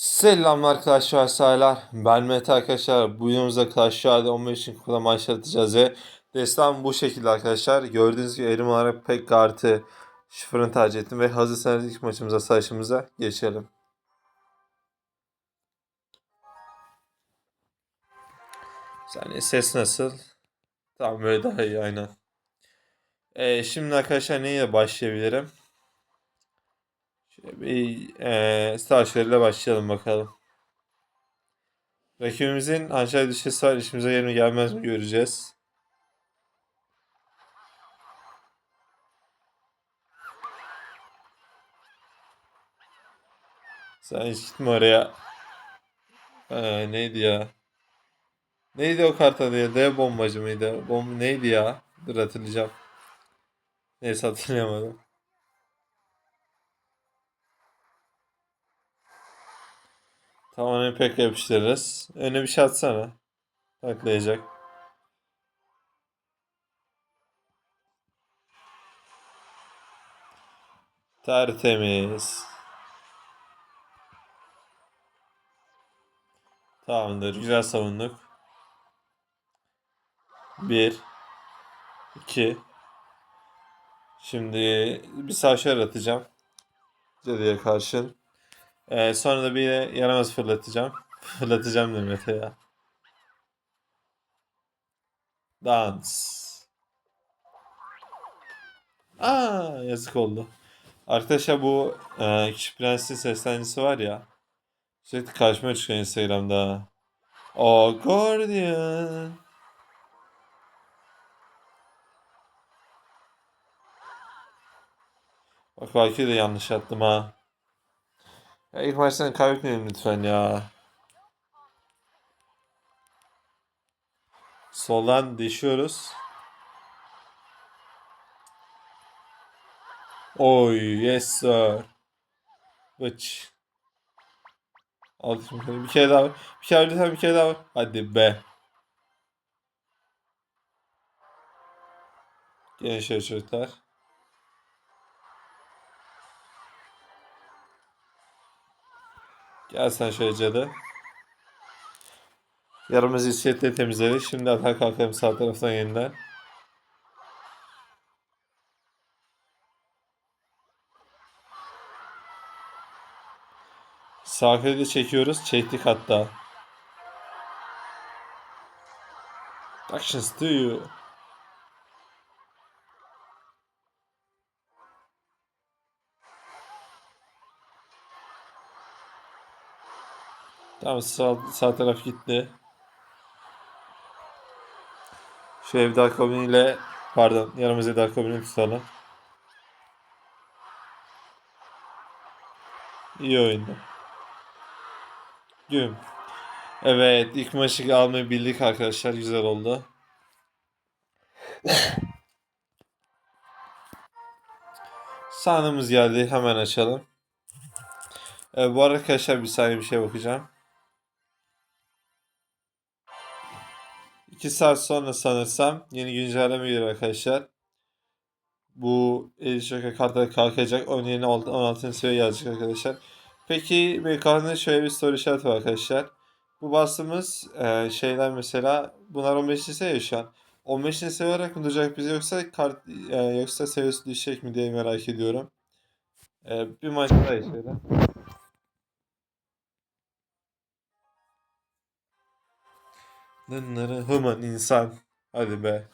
Selamlar arkadaşlar sayılar. Ben Mete arkadaşlar. Bu videomuzda Royale'de 15 için kupa maçı atacağız ve destan bu şekilde arkadaşlar. Gördüğünüz gibi elim olarak pek artı şifrını tercih ettim ve hazırsanız ilk maçımıza sayışımıza geçelim. Yani ses nasıl? Tamam böyle daha iyi aynen. Ee, şimdi arkadaşlar neyle başlayabilirim? Bir ee, savaşlarıyla başlayalım bakalım. Rakibimizin aşağı düşesi var. İşimize gelir mi gelmez mi göreceğiz. Sen hiç gitme oraya. Ee, neydi ya? Neydi o karta diye? Dev bombacı mıydı? Bom neydi ya? Dur hatırlayacağım. Neyse hatırlayamadım. Tamamen pek yapıştırırız. Öne bir şey atsana. Taklayacak. Tertemiz. Tamamdır. Güzel savunduk. Bir. iki. Şimdi bir savaşlar atacağım. Cadıya karşı. Ee, sonra da bir yaramaz fırlatacağım. Fırlatacağım dedim Mete ya. Dans. Aa yazık oldu. Arkadaşlar bu e, Küçük Prens'in seslencesi var ya. Sürekli karşıma çıkıyor Instagram'da. O Guardian. Bak belki de yanlış attım ha. Ya ilk maçtan kaybetmeyelim lütfen ya. Soldan düşüyoruz. Oy yes sir. Bıç. Aldık şimdi. Bir kere daha. Bir kere lütfen bir kere daha. Hadi be. Şöyle çocuklar. Gel sen şöyle cadı. Yarımız hissiyetleri temizledik. Şimdi atağa kalkalım sağ taraftan yeniden. Sağ kredi çekiyoruz. Çektik hatta. Actions to you. Tamam sağ, sağ taraf gitti. Şu ev Darkovin ile pardon yanımızda Darkovin'i tutalım. İyi oyundu. Güm. Evet ilk maçı almayı bildik arkadaşlar. Güzel oldu. Sahnemiz geldi. Hemen açalım. Ee, bu arkadaşlar bir saniye bir şey bakacağım. 2 saat sonra sanırsam yeni güncelleme gelir arkadaşlar. Bu Elişoka kartları kalkacak. Onun yerine 16. seviye gelecek arkadaşlar. Peki BK'nın şöyle bir soru işareti var arkadaşlar. Bu bastığımız e, şeyler mesela bunlar 15. seviye şu an. 15. seviye olarak mı duracak bize yoksa kart e, yoksa seviyesi düşecek mi diye merak ediyorum. E, bir maç daha yaşayalım. Nınları hıman insan. Hadi be.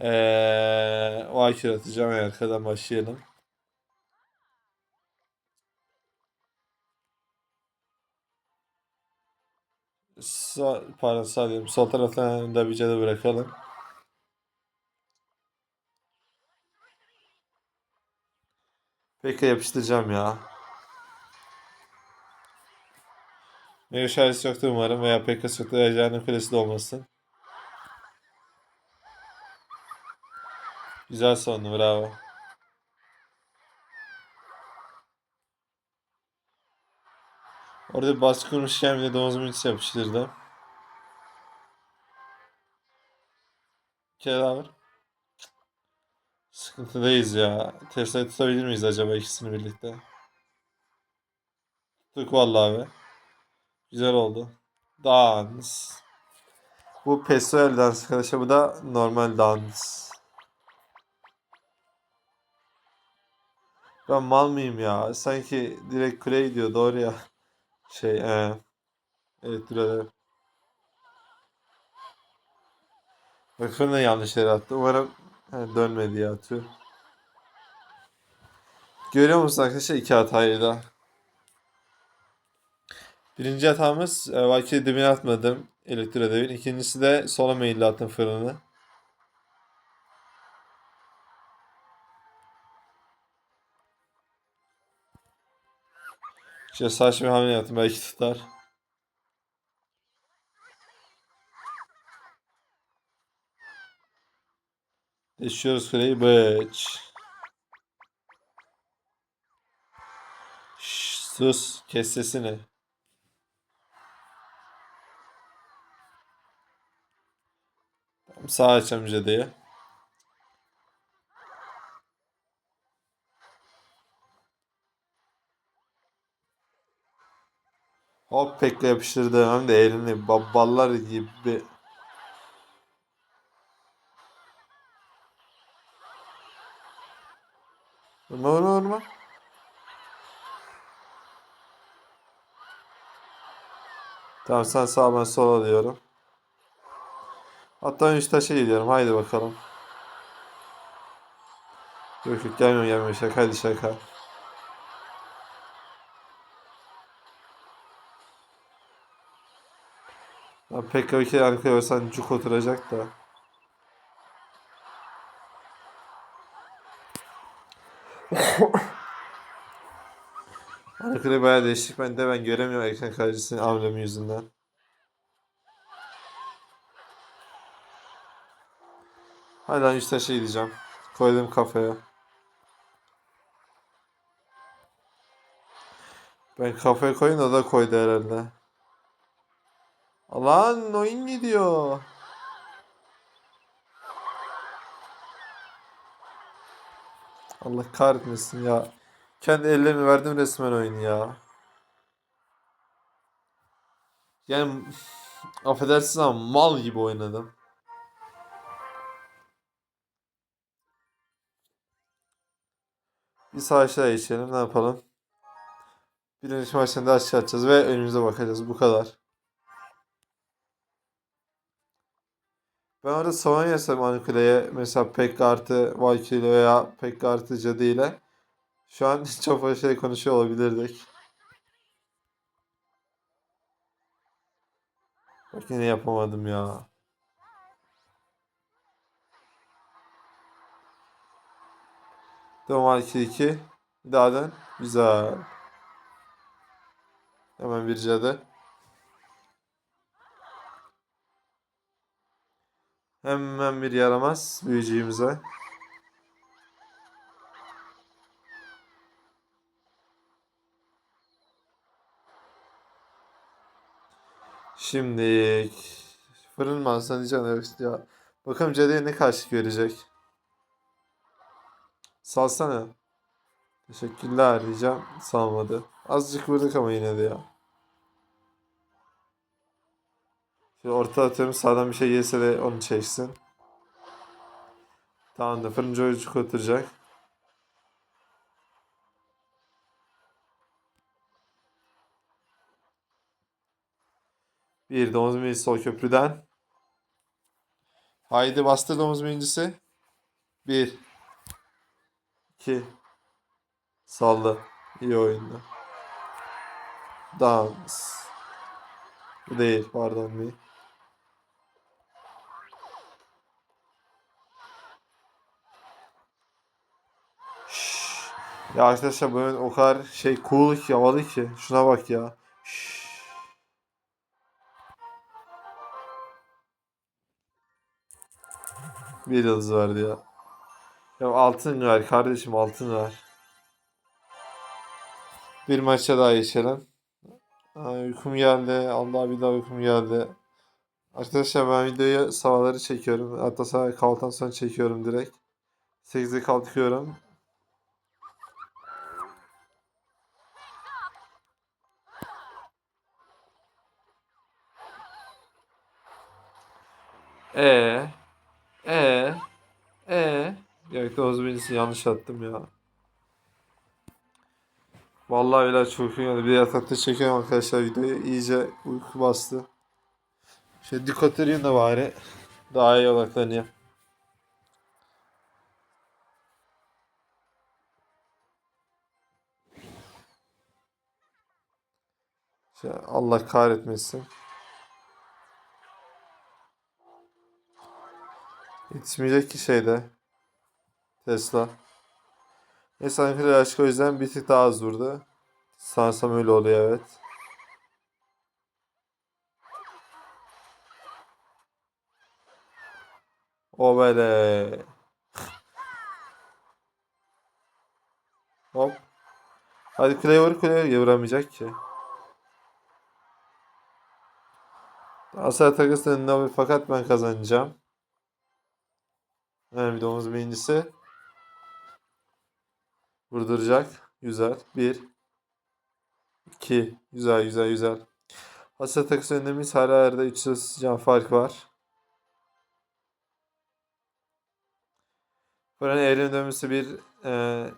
Ee, o akür atacağım. Arkadan başlayalım. Sağ, pardon sağ. Sol taraftan da bir cadı bırakalım. Peki yapıştıracağım ya. Mega şarjı yoktur umarım veya Pekkas yoktur. Ejderhanın kulesi de olmasın. Güzel savundu bravo. Orada bir baskı kurmuşken bir de domuz mülkisi yapıştırdı. Bir var. Sıkıntıdayız ya. Tesla'yı tutabilir miyiz acaba ikisini birlikte? Tuttuk vallahi abi. Güzel oldu. Dans. Bu Pesuel dans arkadaşlar. Bu da normal dans. Ben mal mıyım ya? Sanki direkt kuleye gidiyor. Doğru ya. Şey, e, evet duralım. Bak fırına yanlış yere attı. Umarım he, dönmedi ya tüh. Görüyor musunuz arkadaşlar iki hatayı da. Birinci hatamız e, vakit dibine atmadım elektrodevir. İkincisi de sola meyilli attım fırını. İşte saçma hamle yaptım belki tutar. Yaşıyoruz kuleyi bıç. Şşş, sus kes sesini. Sağ açacağım cadıya. Hop pekle yapıştırdı. Hem de elini babballar gibi. Vurma vurma vurma. Tamam sen sağ ben sola diyorum. Hatta üç taşa gidiyorum. Haydi bakalım. Yok yok gelmiyor gelmiyor şaka hadi şaka. Ya kere arkaya versen cuk oturacak da. Arkada bayağı değişik. Ben de ben göremiyorum ekran kaydıcısının amblemi yüzünden. Hadi lan üç taşa gideceğim. Koydum kafaya. Ben kafaya koyun o da koydu herhalde. Lan oyun gidiyor. Allah kahretmesin ya. Kendi ellerimi verdim resmen oyunu ya. Yani affedersiniz ama mal gibi oynadım. Bir sağ aşağı geçelim ne yapalım. Birinci maçtan da aşağı atacağız ve önümüze bakacağız bu kadar. Ben orada savunma yasam Ankula'ya mesela Pekka artı Valkyrie veya Pekka artı Cadı ile şu an çok fazla şey konuşuyor olabilirdik. Bak yine yapamadım ya. Devam 2 2. Bir daha dön. Güzel. Hemen bir cadı. Hemen bir yaramaz büyücüğümüze. Şimdi fırın mağazasına diyeceğim. Bakalım cadıya ne karşılık verecek. Salsana. Teşekkürler diyeceğim. Salmadı. Azıcık vurduk ama yine de ya. Şimdi orta atıyorum sağdan bir şey gelse de onu çeksin. Tamam da fırıncı oyuncu oturacak. Bir domuz minicisi sol köprüden. Haydi bastır domuz minicisi. Bir. İki. Sallı. İyi oyundu. Dans. Bu değil pardon değil. Şşş. Ya arkadaşlar bu oyun o kadar şey cool ki havalı ki. Şuna bak ya. Şşş. Bir yıldız verdi ya. Ya altın ver kardeşim altın ver. Bir maça daha geçelim. Ay, uykum geldi. Allah bir daha uykum geldi. Arkadaşlar ben videoyu sabahları çekiyorum. Hatta sabah kahvaltıdan sonra çekiyorum direkt. 8'e kalkıyorum. E e 9 birincisi yanlış attım ya. Vallahi öyle çok iyi. Bir yatakta çekiyorum arkadaşlar videoyu. İyice uyku bastı. Şöyle dikkat edeyim de bari. Daha iyi odaklanayım. Şey, Allah kahretmesin. Yetişmeyecek ki şeyde. Tesla. Neyse Ankara aşk o yüzden bir tık daha az durdu. Sanırsam öyle oluyor evet. O böyle. Hop. Hadi kuleye vur kuleye vuramayacak ki. Asar önünde bir fakat ben kazanacağım. Yani videomuz birincisi. Vurduracak. Güzel. Bir. iki. Güzel güzel güzel. Asar takısı önünde miyiz? Hala arada 300 can fark var. Buranın evrim dönmesi bir e,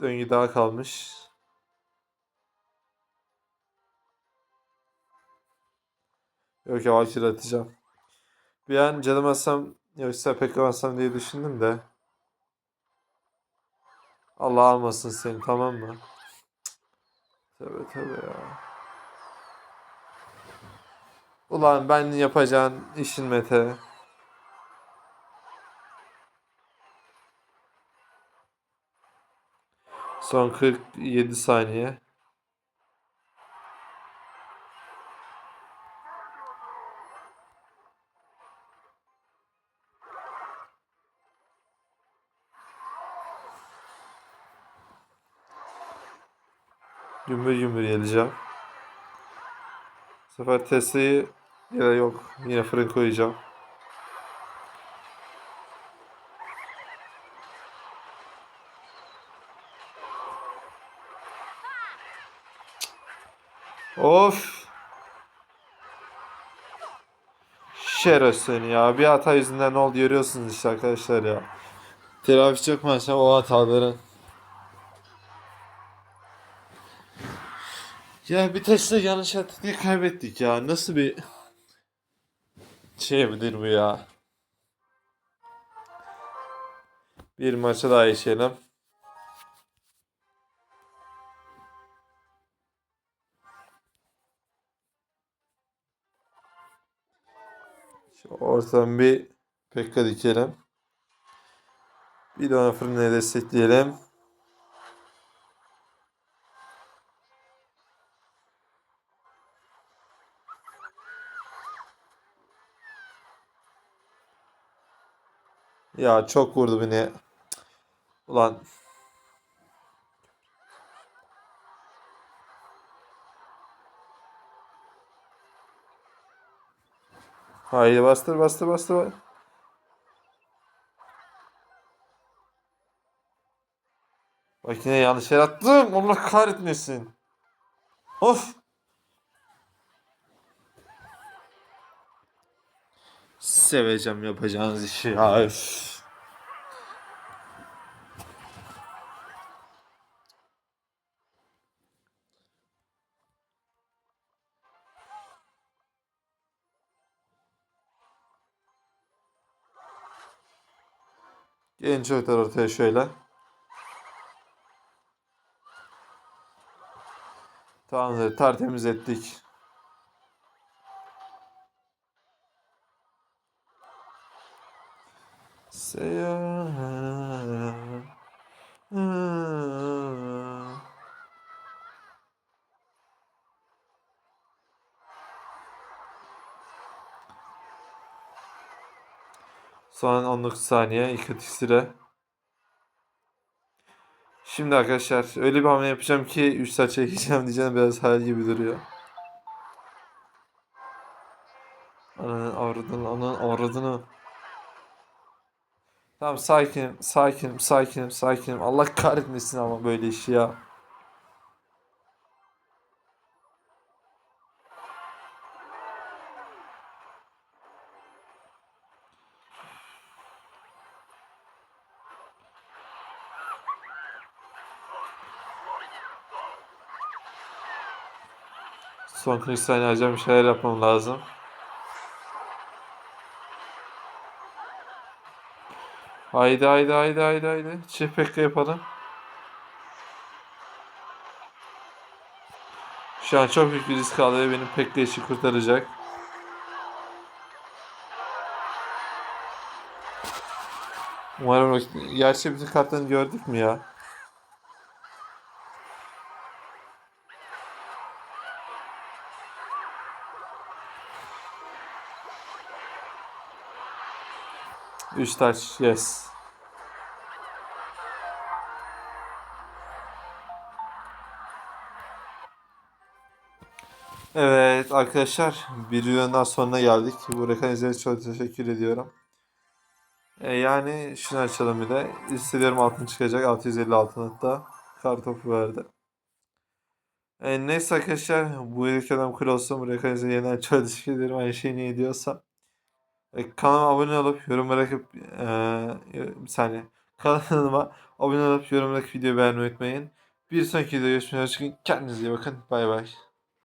döngü daha kalmış. Yok ya akil atacağım. Bir an canım alsam yoksa pek alsam diye düşündüm de. Allah almasın seni tamam mı? Tövbe tövbe ya. Ulan ben yapacağın işin Mete. Son 47 saniye. Gümbür gümbür geleceğim. Bu sefer Tesla'yı ya da yok. Yine fırın koyacağım. Of. Şeref seni ya. Bir hata yüzünden ne oldu görüyorsunuz işte arkadaşlar ya. Telafi çok maşallah o hataların. Ya bir Tesla yanlış diye kaybettik ya. Nasıl bir şey midir bu ya? Bir maça daha yaşayalım. Şu ortadan bir Pekka dikelim. Bir de ona fırını destekleyelim. Ya çok vurdu beni. Ulan. Haydi bastır bastır bastır. Bak yine yanlış yer attım. Allah kahretmesin. Of. Seveceğim yapacağınız işi ya. Gelin çocuklar ortaya şöyle. Tamamdır. Tertemiz ettik. Son 19 saniye. İlk atış süre. Şimdi arkadaşlar öyle bir hamle yapacağım ki 3 saat çekeceğim diyeceğim biraz hayal gibi duruyor. Ananın avradını, ananın avradını. Tamam sakinim, sakinim, sakinim, sakinim. Allah kahretmesin ama böyle işi ya. Son 40 saniye acaba bir şeyler yapmam lazım. Haydi haydi haydi haydi haydi. Çift yapalım. Şu an çok büyük bir risk aldı ve benim pekka işi kurtaracak. Umarım gerçi bütün kartlarını gördük mü ya? Üç taş, yes. Evet arkadaşlar bir videonun daha sonuna geldik. Bu reklam izlediğiniz için çok teşekkür ediyorum. E, yani şunu açalım bir de. İstediyorum altın çıkacak. 650 altın hatta. Kartopu verdi. E, neyse arkadaşlar bu videodan kul olsun. Bu reklam izlediğiniz yeniden çok teşekkür ederim. Aynı şeyi niye ediyorsam. E, kanalıma abone olup yorum bırakıp e, bir saniye. Kanalıma abone olup yorum bırakıp video beğenmeyi unutmayın. Bir sonraki videoda görüşmek üzere. Kendinize iyi bakın. Bay bay.